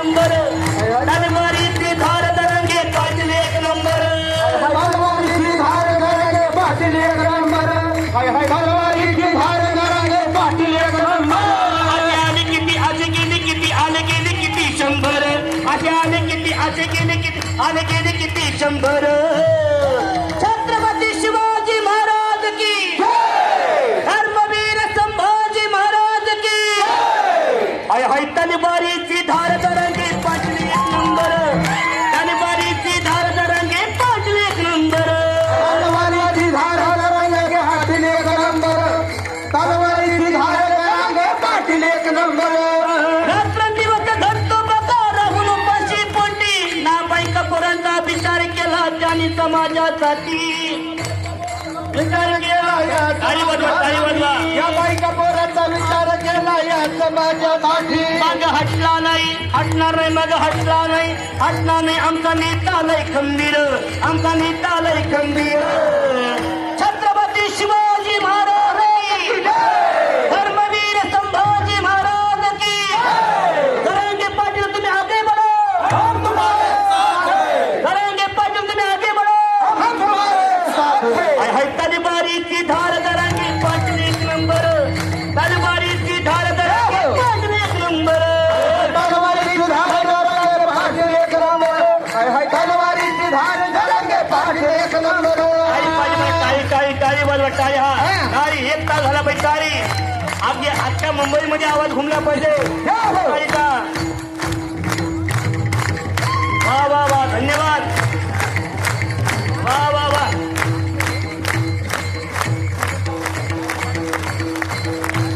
Number. तलवारीची धार तरंगे पाटील एक number. भगवानची धार करागे पाटील एक नंबर. हाय हाय भगवानची धार करागे पाटील एक नंबर. असे आले किती असे गेले किती आले गेले किती शंभर. असे आले किती असे गेले किती आले गेले किती शंभर. छत्रपती शिवाजी महाराज की धर्मवीर संभाजी महाराज की हाय हाय तलवारीची धार समाजासाठी विचार केला या बायका पोराचा विचार केला या समाजासाठी. मग हटला नाही हटणार नाही मग हटला नाही. हटणार नाही आमचा नेता लय खंबीर. आमचा नेता लय खंबीर. टाळी वाजवा टाळी हा. टाळी एक तास झाला पाहिजे टाळी आपली आजच्या मुंबईमध्ये आवाज घुमला पाहिजे. टाळीचा वा वा वा धन्यवाद. वा वा वा.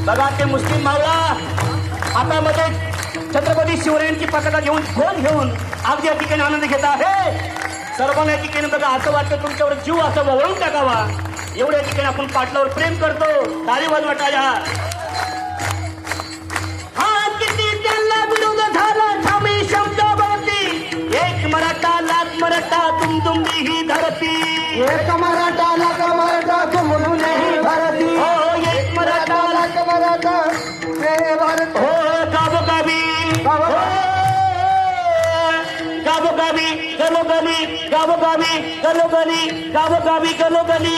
बघा ते मुस्लिम मावळा हातामध्ये छत्रपती शिवरायांची पताका घेऊन फोन घेऊन अगदी या ठिकाणी आनंद घेत आहे. सर्वांना या ठिकाणी बघा असं वाटतं तुमच्यावर जीव असं वळवून टाकावा. एवढ्या ठिकाणी आपण पाटलावर प्रेम करतो. ताली वाजवा टाळ्या. हा किती त्यांना विरोध झाला ठामे शब्दावरती. एक मराठा लाख मराठा तुमतुंबी ही धरती. एक मराठा लाख मराठा नहीं भारती हो एक मराठा. लाख मराठा मेरे भारत. हो गावोगावी. हो, गावोगावी गलोगली गावोगावी गलोगली गावोगावी गलोगली.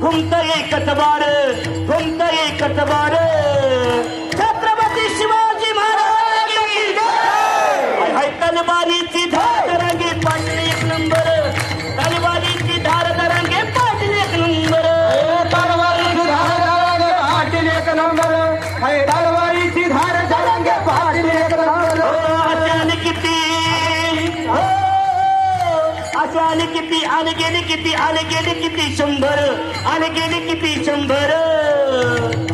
குந்தையை கட்டவாறு குந்தையை கட்டவாறு आले किती आले गेले किती आले गेले किती शंभर आले गेले किती शंभर?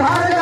भारत